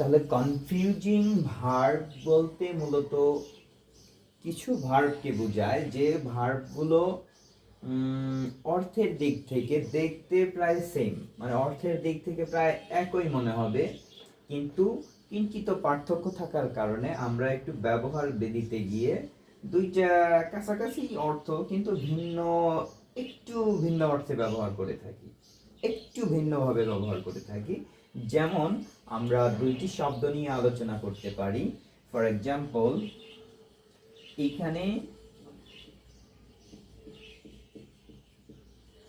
তাহলে confusing verb বলতে মূলত কিছু ভার্বকে বোঝায় যে ভার্বগুলো অর্থের দিক থেকে দেখতে প্রায় সেম মানে অর্থের দিক থেকে প্রায় একই মনে হবে। কিন্তু কিঞ্চিত পার্থক্য থাকার কারণে আমরা একটু ব্যবহার দিতে গিয়ে দুইটা কাছাকাছি অর্থ কিন্তু ভিন্ন, একটু ভিন্ন অর্থে ব্যবহার করে থাকি। একটু ভিন্নভাবে ব্যবহার করে থাকি। যেমন আমরা দুইটি শব্দ নিয়ে আলোচনা করতে পারি। ফর এক্সাম্পল এখানে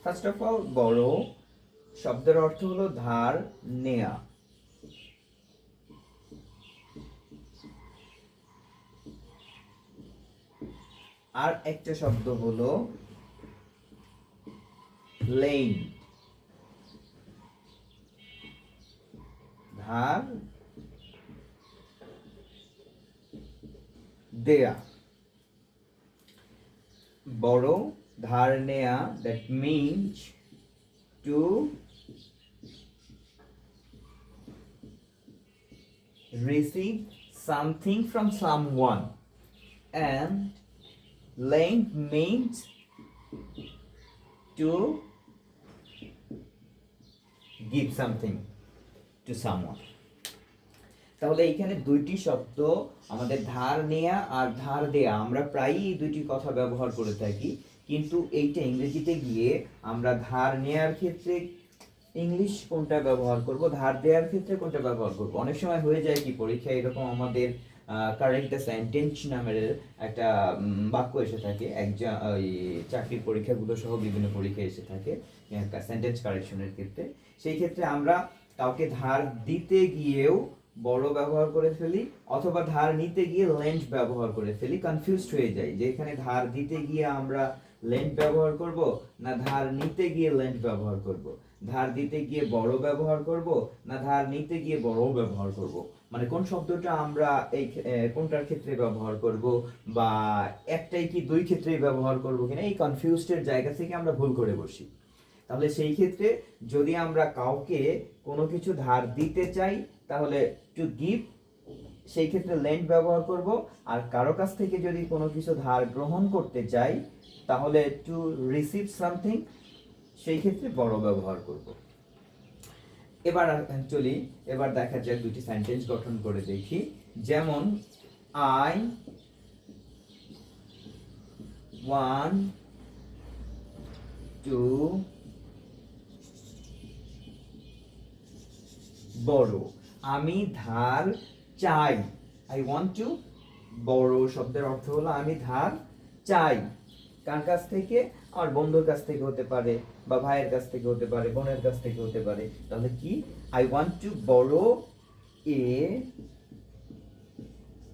ফার্স্ট অফ অল বড়, শব্দের অর্থ হলো ধার, নেয়া। আর একটা শব্দ হলো লেন ধার দেয়া বড় ধার নেয়া that means to receive something from someone and lend means to give something To someone. তাহলে এইখানে দুইটি শব্দ আমাদের ধার নেয়া আর ধার দেয়া। আমরা প্রায়ই এই দুইটি কথা ব্যবহার করে থাকি, কিন্তু এইটা ইংরেজিতে গিয়ে আমরা ধার নেয়ার ক্ষেত্রে ইংলিশ কোনটা ব্যবহার করব, ধার দেওয়ার ক্ষেত্রে কোনটা ব্যবহার করব? অনেক সময় হয়ে যায় কি, পরীক্ষায় এরকম আমাদের কারেন্ট সেন্টেন্স নামের একটা বাক্য এসে থাকে। একজন ওই চাকরির পরীক্ষাগুলো সহ বিভিন্ন পরীক্ষা এসে থাকে সেন্টেন্স কারেকশনের ক্ষেত্রে। সেই ক্ষেত্রে আমরা কাউকে ধার দিতে গিয়েও বড় ব্যবহার করে ফেলি, অথবা ধার নিতে গিয়ে লেন্ট ব্যবহার করে ফেলি কনফিউজড হয়ে যাই যে এখানে ধার দিতে গিয়ে আমরা লেন্ট ব্যবহার করব, না ধার নিতে গিয়ে লেন্ট ব্যবহার করব? ধার দিতে গিয়ে বড় ব্যবহার করব, না ধার নিতে গিয়ে বড় ব্যবহার করব? মানে কোন শব্দটা আমরা এই কোনটার ক্ষেত্রে ব্যবহার করব, বা একটাই কি দুই ক্ষেত্রেই ব্যবহার করব কিনা, এই কনফিউজডের জায়গা থেকে আমরা ভুল করে বসি। তাহলে সেই ক্ষেত্রে যদি আমরা কাউকে কোনো কিছু ধার দিতে চাই, তাহলে টু গিভ সেই ক্ষেত্রে লেন্ড ব্যবহার করব। আর কারও কাছ থেকে যদি কোনো কিছু ধার গ্রহণ করতে চাই, তাহলে টু রিসিভ সামথিং সেই ক্ষেত্রে বড় ব্যবহার করব। এবার চলি, এবার দেখা যাক দুটি সেন্টেন্স গঠন করে দেখি। যেমন আই ওয়ান টু বড়। আমি ধার চাই। আই ওয়ান্ট টু বড় শব্দের অর্থ হলো আমি ধার চাই। কার কাছ থেকে? আমার বন্ধুর কাছ থেকে হতে পারে বা ভাইয়ের কাছ থেকে হতে পারে, বোনের কাছ থেকে হতে পারে। তাহলে কি? আই ওয়ান্ট টু বড় এ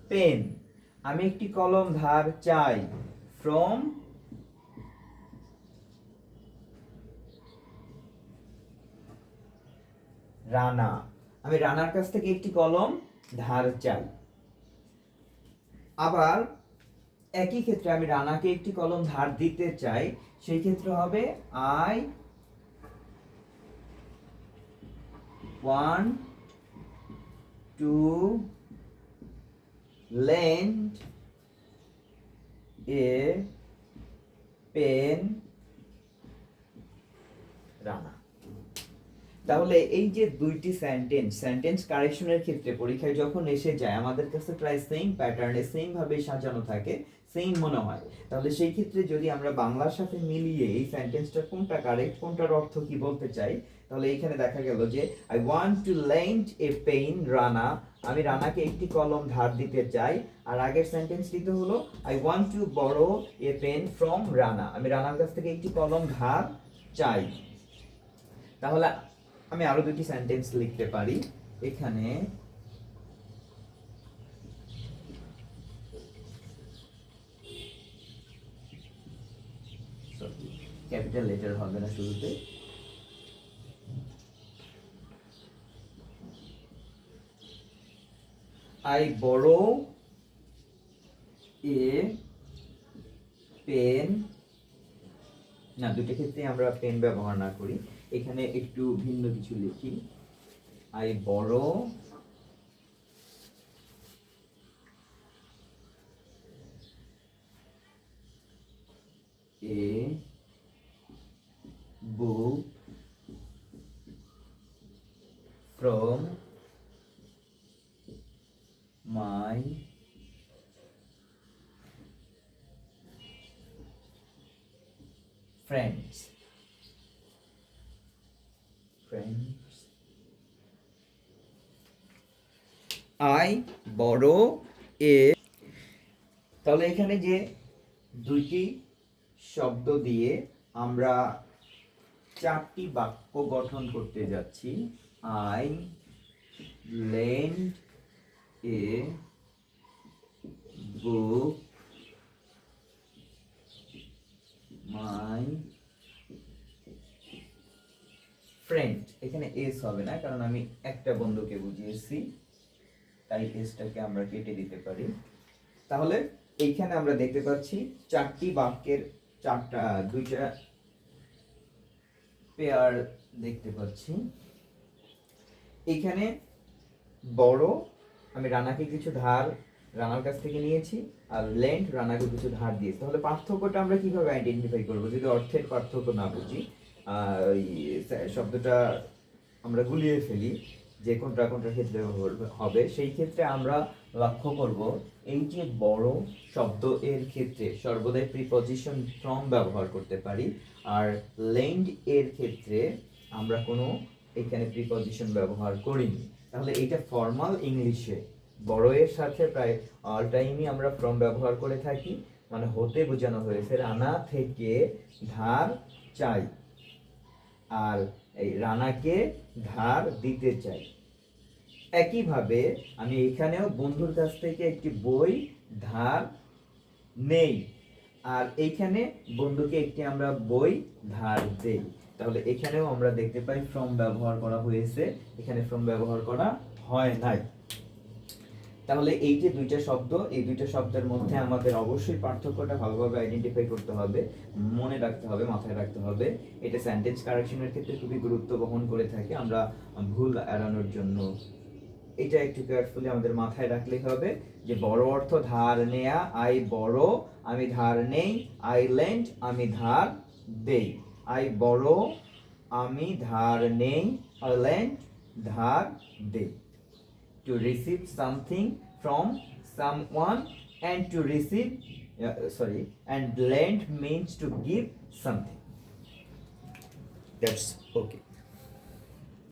পেন আমি একটি কলম ধার চাই। ফ্রম রানা। আমি রানার কাছ থেকে একটি কলম, ধার চাই। আবার একই ক্ষেত্রে আমি রানাকে একটি কলম, ধার দিতে চাই, সেই ক্ষেত্রে হবে I want to lend a pen Rana. তাহলে এই যে দুইটি সেন্টেন্স সেন্টেন্স কারেকশনের ক্ষেত্রে পরীক্ষায় যখন এসে যায়, আমাদের কাছে প্রায় সেম প্যাটার্নে সেম ভাবে সাজানো থাকে সেম মনে হয়। তাহলে সেই ক্ষেত্রে যদি আমরা বাংলার সাথে মিলিয়ে এই সেন্টেন্সটা কোনটা কারেক্ট কোনটার অর্থ কি বলতে চাই, তাহলে এইখানে দেখা গেল যে I want to lend a pen Rana আমি রানাকে একটি কলম ধার দিতে চাই, আর আগের সেন্টেন্স দিতে হলো আই ওয়ান্ট টু বড় এ পেন ফ্রম রানা আমি রানার কাছ থেকে একটি কলম ধার চাই। তাহলে আমি আরও দুটি সেন্টেন্স লিখতে পারি। এখানে ক্যাপিটাল লেটার হবে না শুরুতে। আই বড় এ পেন না, দুটো ক্ষেত্রে আমরা পেন ব্যবহার না করি। এখানে একটু ভিন্ন কিছু লিখি। I borrow a book from my friends. I borrow a তাহলে এখানে যে দুইটি শব্দ দিয়ে আমরা চারটি বাক্য গঠন করতে যাচ্ছি। I lend a book my friend. এখানে এস হবে না, কারণ আমি একটা বন্ধুকে বুঝিয়েছি। তাই এসটাকে আমরা কেটে দিতে পারি। তাহলে এইখানে আমরা দেখতে পাচ্ছি চারটি বাক্যের চারটা, দুইটা পেয়ার দেখতে পাচ্ছি। এখানে বড়, আমি রানাকে কিছু ধার রানার কাছ থেকে নিয়েছি আর লেন্ড রানাকে কিছু ধার দিয়েছি। তাহলে পার্থক্যটা আমরা কীভাবে আইডেন্টিফাই করব? যদি অর্থের পার্থক্য না বুঝি শব্দটা আমরা গুলিয়ে ফেলি। যে কোনটা কোনটার ক্ষেত্রে হবে, সেই ক্ষেত্রে আমরা লক্ষ্য করব এই যে বড় শব্দ এর ক্ষেত্রে সর্বদাই প্রিপজিশন ফ্রম ব্যবহার করতে পারি, আর লেন্ড এর ক্ষেত্রে আমরা কোনো এখানে প্রিপজিশন ব্যবহার করিনি। তাহলে এটা ফর্মাল ইংলিশে বড় এর সাথে প্রায় অল টাইমই আমরা ফ্রম ব্যবহার করে থাকি মানে হতে বোঝানো হয়েছে রানা থেকে ধার চাই। আর এই রানাকে ধার দিতে চাই। একইভাবে আমি এখানেও বন্ধুর কাছ থেকে একটি বই ধার নেই, আর এইখানে বন্ধুকে একটি আমরা বই ধার দেই। তাহলে এখানেও আমরা দেখতে পাই ফ্রম ব্যবহার করা হয়েছে, এখানে ফ্রম ব্যবহার করা হয় নাই। তাহলে এই যে দুইটা শব্দ, এই দুইটা শব্দের মধ্যে আমাদের অবশ্যই পার্থক্যটা ভালোভাবে আইডেন্টিফাই করতে হবে, মনে রাখতে হবে, মাথায় রাখতে হবে। এটা সেন্টেন্স কারেকশনের ক্ষেত্রে খুবই গুরুত্ব বহন করে থাকে। আমরা ভুল এড়ানোর জন্য এটা একটু কেয়ারফুলি আমাদের মাথায় রাখলেই হবে যে বড় অর্থ ধার নেয়া আই বড় আমি ধার নেই আই লেন্ড আমি ধার দেই। আই বড় আমি ধার নেই আই লেন্ড ধার দেই। To receive something from someone and to receive uh, sorry and lend means to give something. That's okay